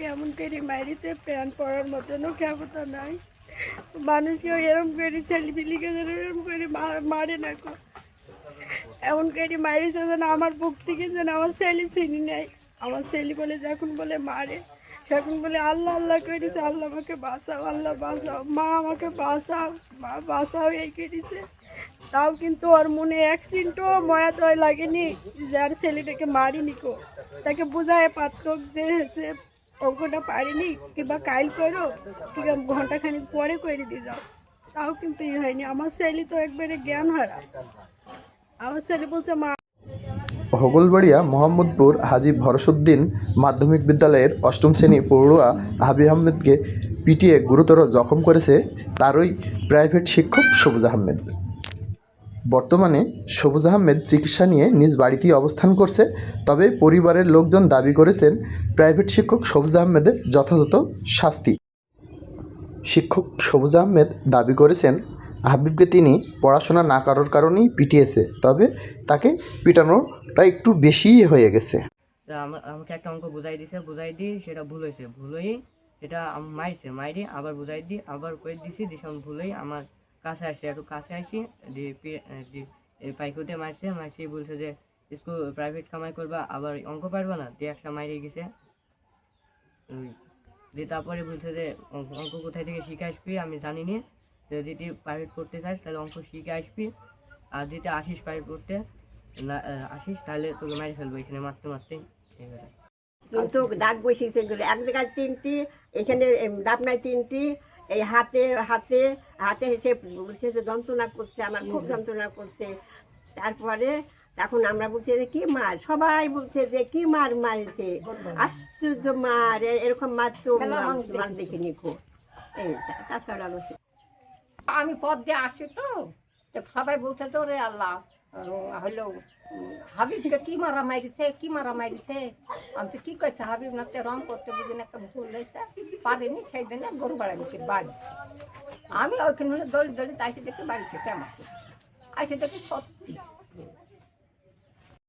কেমন করে মারিছে প্যান্ট পরার মতনও ক্ষমতা নাই। মানুষকেও এরম করে ছেলেপিলিকে যেন এরম করে মারে না এমন করে মারিছে যেন আমার বুক থেকে যেন আমার ছেলে চিনি নেয় আমার ছেলে বলে, যখন বলে মারে, তখন বলে, আল্লাহ আল্লাহ করেছে, আল্লাহ আমাকে বাঁচাও, আল্লাহ বাঁচাও। মা আমাকে বাঁচাও, মা বাঁচাও এই করেছে। তাও কিন্তু ওর মনে এক সিনটও ময়া তো লাগেনি যে আর ছেলেটাকে মারিনি কো। তাকে বোঝায় পারত যে অঙ্কটা পারিনি, কিংবা কাইল করো, কিংবা ঘন্টাখানিক পরে করে দিয়ে যাও। তাও কিন্তু ই হয়নি। আমার ছেলে তো একবারে জ্ঞান হারা আমার ছেলে বলছে, মা হগলবাড়িয়া মোহাম্মদপুর হাজি ভরসুদ্দিন মাধ্যমিক বিদ্যালয়ের অষ্টম শ্রেণি পড়ুয়া হাবি আহমেদকে পিটিয়ে গুরুতর জখম করেছে তারই প্রাইভেট শিক্ষক সবুজ আহমেদ। বর্তমানে সবুজ আহমেদ চিকিৎসা নিয়ে নিজ বাড়িতেই অবস্থান করছে, তবে পরিবারের লোকজন দাবি করেছেন প্রাইভেট শিক্ষক সবুজ আহমেদের যথাযথ শাস্তি। শিক্ষক সবুজ আহমেদ দাবি করেছেন, হাবিবকে তিনি পড়াশোনা না করার কারণেই পিটিয়েছে, তবে তাকে পিটানোটা একটু বেশিই হয়ে গেছে। আমাকে একটা অঙ্ক বুঝাই দিছে, বুঝাই দিই সেটা ভুল হয়েছে। ভুল হয়ে এটা আম- মারছে মাইরে আবার বুঝাই দিই আবার কয়ে দিছি দিশাম ভুল হয়ে আমার কাছে আসে একটু কাছে আসি পাইকুতে মারছে মারছি বলছে যে স্কুল প্রাইভেট কামাই করবা আবার অঙ্ক পারবা না দিয়ে একটা মাইরে গেছে। দিয়ে তারপরে বলছে যে অঙ্ক কোথায় থেকে শিখে আসবি আমি জানি নি তো যদি প্রাইভেট পড়তে চাস তাহলে অঙ্ক শিখে আসবি। আর যদি আসিস প্রাইভেট পড়তে না আসিস তাহলে তোকে মারি ফেলব এখানে মারতে মারতে। কিন্তু দাগ বসিয়েছে এক জায়গায় তিনটি এখানে এম, দাপনায় তিনটি। এই হাতে হাতে হাতে এসে বলছে যে যন্ত্রণা করছে আমার খুব যন্ত্রণা করছে। তারপরে তখন আমরা বলছি যে কি মার? সবাই বলছে যে কি মার মারছে? আশ্চর্য মার এরকম মার তো মার দেখিনি খুব। এই তাছাড়া বলছে আমি পথ দিয়ে আসি তো? তো সবাই বলছে তো রে আল্লাহ উম, হাবিবকে কি মারা মারিছে কি মারা মারিছে? আমি কি কইছে হাবিব না রং করতে বুঝিনি একটা ভুল হয়েছে পারেনি সেই দিনে গরু বাড়া গেছি বাড়ি। আমি ওইখানে দৌড়ি দৌড়ি তাইছে দেখে বাড়িতে কেমন? দেখে সত্যি।